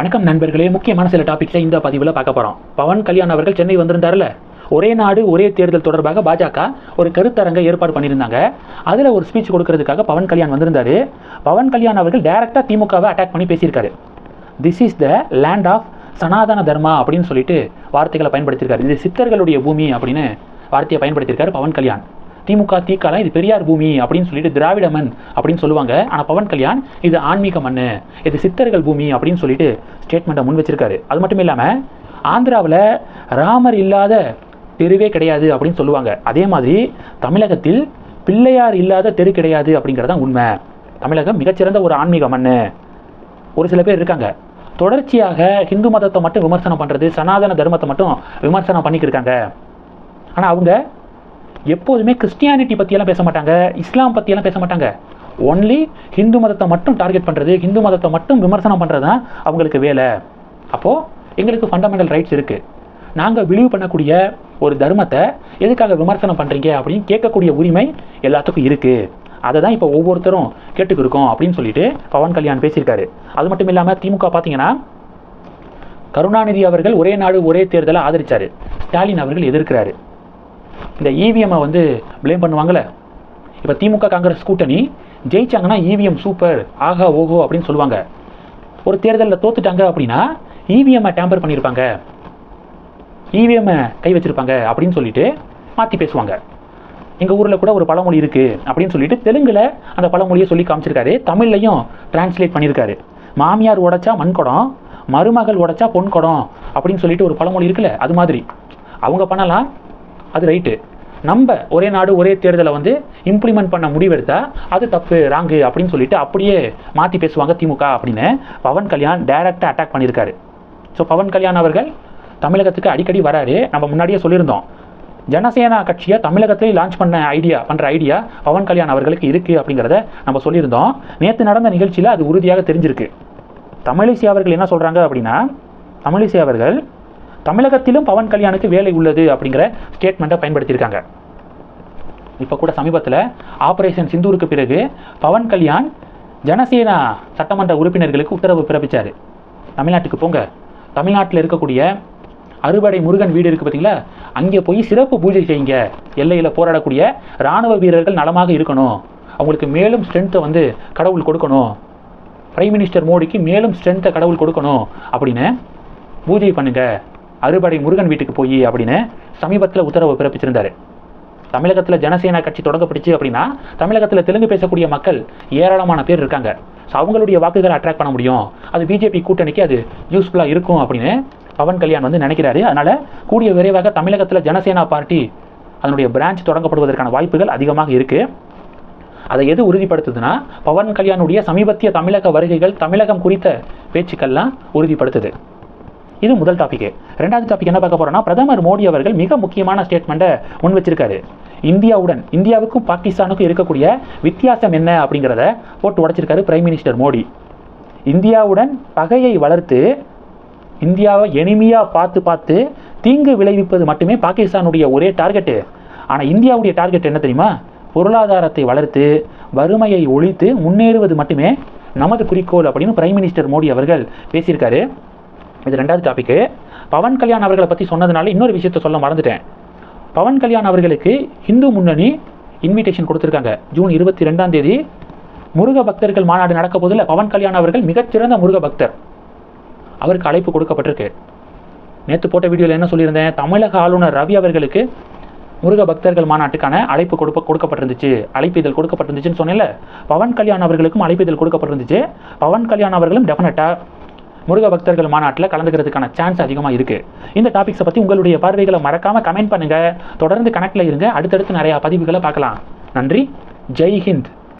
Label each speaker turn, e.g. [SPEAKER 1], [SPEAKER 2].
[SPEAKER 1] வணக்கம் நண்பர்களே. முக்கியமான சில டாபிக்ஸை இந்த பதிவில் பார்க்க போகிறோம் பவன் கல்யாண் அவர்கள் சென்னை வந்திருந்தார்ல ஒரே நாடு ஒரே தேர்தல் தொடர்பாக பாஜக ஒரு கருத்தரங்கை ஏற்பாடு பண்ணியிருந்தாங்க. அதில் ஒரு ஸ்பீச் கொடுக்கறதுக்காக பவன் கல்யாண் வந்திருந்தாரு. பவன் கல்யாண் அவர்கள் டைரக்டாக திமுகவை அட்டாக் பண்ணி பேசியிருக்காரு. This is the land of Sanatana Dharma அப்படின்னு சொல்லிட்டு வார்த்தைகளை பயன்படுத்தியிருக்காரு. இது சித்தர்களுடைய பூமி அப்படின்னு வார்த்தையை பயன்படுத்தியிருக்காரு பவன் கல்யாண். திமுக தீக்காலாம் இது பெரியார் பூமி அப்படின்னு சொல்லிட்டு திராவிட மண் அப்படின்னு சொல்லுவாங்க. ஆனால் பவன் கல்யாண் இது ஆன்மீக மண் இது சித்தர்கள் பூமி அப்படின்னு சொல்லிட்டு ஸ்டேட்மெண்ட்டை முன் வச்சிருக்காரு. அது மட்டும் இல்லாமல் ஆந்திராவில் ராமர் இல்லாத தெருவே கிடையாது அப்படின்னு சொல்லுவாங்க. அதே மாதிரி தமிழகத்தில் பிள்ளையார் இல்லாத தெரு கிடையாது அப்படிங்கிறது தான் உண்மை. தமிழகம் மிகச்சிறந்த ஒரு ஆன்மீக மண் ஒரு சில பேர் இருக்காங்க. தொடர்ச்சியாக ஹிந்து மதத்தை மட்டும் விமர்சனம் பண்ணுறது சனாதன தர்மத்தை மட்டும் விமர்சனம் பண்ணிக்கிருக்காங்க ஆனால் அவங்க எப்போதுமே கிறிஸ்டியானிட்டி பற்றியெல்லாம் பேச மாட்டாங்க இஸ்லாம் பற்றியெல்லாம் பேச மாட்டாங்க. ஒன்லி ஹிந்து மதத்தை மட்டும் டார்கெட் பண்ணுறது ஹிந்து மதத்தை மட்டும் விமர்சனம் பண்ணுறது தான் அவங்களுக்கு வேலை. அப்போது எங்களுக்கு ஃபண்டமெண்டல் ரைட்ஸ் இருக்குது நாங்கள் விழிவு பண்ணக்கூடிய ஒரு தர்மத்தை எதுக்காக விமர்சனம் பண்ணுறீங்க அப்படின்னு கேட்கக்கூடிய உரிமை எல்லாத்துக்கும் இருக்குது அதை தான் இப்போ ஒவ்வொருத்தரும் கேட்டுக்கிருக்கோம் அப்படின்னு சொல்லிட்டு பவன் கல்யாண் பேசியிருக்காரு. அது மட்டும் இல்லாமல் திமுக பார்த்தீங்கன்னா கருணாநிதி அவர்கள் ஒரே நாடு ஒரே தேர்தலை ஆதரித்தார் ஸ்டாலின் அவர்கள் எதிர்க்கிறாரு. இந்த இவிஎம்மை வந்து ப்ளேம் பண்ணுவாங்கள்ல இப்போ திமுக காங்கிரஸ் கூட்டணி ஜெயிச்சாங்கன்னா இவிஎம் சூப்பர் ஆகா ஓஹோ அப்படின்னு சொல்லுவாங்க. ஒரு தேர்தலில் தோத்துட்டாங்க அப்படின்னா இவிஎம்மை டேம்பர் பண்ணியிருப்பாங்க இவிஎம்மை கை வச்சிருப்பாங்க அப்படின்னு சொல்லிட்டு மாற்றி பேசுவாங்க. எங்கள் ஊரில் கூட ஒரு பழமொழி இருக்குது அப்படின்னு சொல்லிட்டு தெலுங்கில் அந்த பழமொழியை சொல்லி காமிச்சிருக்காரு. தமிழ்லையும் டிரான்ஸ்லேட் பண்ணியிருக்காரு மாமியார் உடைச்சா மண் குடம் மருமகள் உடைச்சா பொன் குடம் அப்படின்னு சொல்லிட்டு ஒரு பழமொழி இருக்குல்ல அது மாதிரி. அவங்க பண்ணலாம் அது ரைட்டு நம்ம ஒரே நாடு ஒரே தேர்தலை வந்து இம்ப்ளிமெண்ட் பண்ண முடிவெடுத்தா அது தப்பு ராங்கு அப்படின்னு சொல்லிட்டு அப்படியே மாற்றி பேசுவாங்க திமுக அப்படின்னு பவன் கல்யாண் டைரக்டாக அட்டாக் பண்ணியிருக்காரு. ஸோ பவன் கல்யாண் அவர்கள் தமிழகத்துக்கு அடிக்கடி வராரு. நம்ம முன்னாடியே சொல்லியிருந்தோம். ஜனசேனா கட்சியை தமிழகத்திலே லான்ச் பண்ண ஐடியா பண்ணுற ஐடியா பவன் கல்யாண் அவர்களுக்கு இருக்குது அப்படிங்கிறத நம்ம சொல்லியிருந்தோம். நேற்று நடந்த நிகழ்ச்சியில் அது உறுதியாக தெரிஞ்சிருக்கு. தமிழிசை அவர்கள் என்ன சொல்கிறாங்க அப்படின்னா தமிழிசை அவர்கள் தமிழகத்திலும் பவன் கல்யாணுக்கு வேலை உள்ளது அப்படிங்கிற ஸ்டேட்மெண்ட்டை பயன்படுத்தியிருக்காங்க. இப்போ கூட சமீபத்தில் ஆபரேஷன் சிந்தூருக்கு பிறகு பவன் கல்யாண் ஜனசேனா சட்டமன்ற உறுப்பினர்களுக்கு உத்தரவு பிறப்பிச்சார். தமிழ்நாட்டுக்கு போங்க. தமிழ்நாட்டில் இருக்கக்கூடிய அறுபடை முருகன் வீடு இருக்குது பார்த்தீங்களா அங்கே போய் சிறப்பு பூஜை செய்யுங்க. எல்லையில் போராடக்கூடிய இராணுவ வீரர்கள் நலமாக இருக்கணும். அவங்களுக்கு மேலும் ஸ்ட்ரென்த்தை வந்து கடவுள் கொடுக்கணும். பிரைம் மினிஸ்டர் மோடிக்கு மேலும் ஸ்ட்ரென்த்தை கடவுள் கொடுக்கணும் அப்படின்னு பூஜை பண்ணுங்கள் அறுபடை முருகன் வீட்டுக்கு போய் அப்படின்னு சமீபத்தில் உத்தரவு பிறப்பிச்சிருந்தாரு. தமிழகத்தில் ஜனசேனா கட்சி தொடங்கப்பட்டுச்சு அப்படின்னா தமிழகத்தில் தெலுங்கு பேசக்கூடிய மக்கள் ஏராளமான பேர் இருக்காங்க. ஸோ அவங்களுடைய வாக்குகளை அட்ராக்ட் பண்ண முடியும். அது பிஜேபி கூட்டணிக்கு அது யூஸ்ஃபுல்லாக இருக்கும் அப்படின்னு பவன் கல்யாண் வந்து நினைக்கிறாரு. அதனால் கூடிய விரைவாக தமிழகத்தில் ஜனசேனா பார்ட்டி அதனுடைய பிரான்ச் தொடங்கப்படுவதற்கான வாய்ப்புகள் அதிகமாக இருக்குது அதை எது உறுதிப்படுத்துதுன்னா பவன் கல்யாணுடைய சமீபத்திய தமிழக வருகைகள் தமிழகம் குறித்த பேச்சுக்கள்லாம் உறுதிப்படுத்துது. இது முதல் டாபிக் ரெண்டாவது டாபிக் என்ன பார்க்க போறோம்னா பிரதமர் மோடி அவர்கள் மிக முக்கியமான ஸ்டேட்மெண்ட்டை முன் வச்சிருக்காரு இந்தியாவுடன் இந்தியாவுக்கும் பாகிஸ்தானுக்கும் இருக்கக்கூடிய வித்தியாசம் என்ன அப்படிங்கிறத போட்டு உடைச்சிருக்காரு பிரைம் மினிஸ்டர் மோடி. இந்தியாவுடன் பகையை வளர்த்து இந்தியாவை எளிமையாக பார்த்து பார்த்து தீங்கு விளைவிப்பது மட்டுமே பாகிஸ்தானுடைய ஒரே டார்கெட்டு ஆனால் இந்தியாவுடைய டார்கெட் என்ன தெரியுமா? பொருளாதாரத்தை வளர்த்து வறுமையை ஒழித்து முன்னேறுவது மட்டுமே நமது குறிக்கோள் அப்படின்னு பிரைம் மினிஸ்டர் மோடி அவர்கள் பேசியிருக்காரு. இது ரெண்டாவது டாபிக்கு பவன் கல்யாண் அவர்களை பற்றி சொன்னதுனால இன்னொரு விஷயத்த சொல்ல மறந்துட்டேன். பவன் கல்யாண் அவர்களுக்கு இந்து முன்னணி இன்விடேஷன் கொடுத்துருக்காங்க. ஜூன் இருபத்தி ரெண்டாம் தேதி. முருக பக்தர்கள் மாநாடு நடக்க போதில் பவன் கல்யாண் அவர்கள் மிகச்சிறந்த முருக பக்தர். அவருக்கு அழைப்பு கொடுக்கப்பட்டிருக்கு. நேற்று போட்ட வீடியோவில் என்ன சொல்லியிருந்தேன்? தமிழக ஆளுநர் ரவி அவர்களுக்கு முருக பக்தர்கள் மாநாட்டுக்கான அழைப்பு கொடுப்ப கொடுக்கப்பட்டிருந்துச்சு. அழைப்பிதழ் கொடுக்கப்பட்டிருந்துச்சுன்னு சொன்னேன்ல. பவன் கல்யாண் அவர்களுக்கும் அழைப்பிதழ் கொடுக்கப்பட்டிருந்துச்சு. பவன் கல்யாண் அவர்களும் டெஃபினட்டாக முருக பக்தர்கள் மாநாட்டில் கலந்துக்கிறதுக்கான சான்ஸ் அதிகமாக இருக்குது இந்த டாபிக்ஸை பற்றி உங்களுடைய பார்வைகளை மறக்காமல் கமெண்ட் பண்ணுங்கள் தொடர்ந்து கணக்கில் இருங்க. அடுத்தடுத்து நிறையா பதிவுகளை பார்க்கலாம். நன்றி. ஜெய் ஹிந்த்.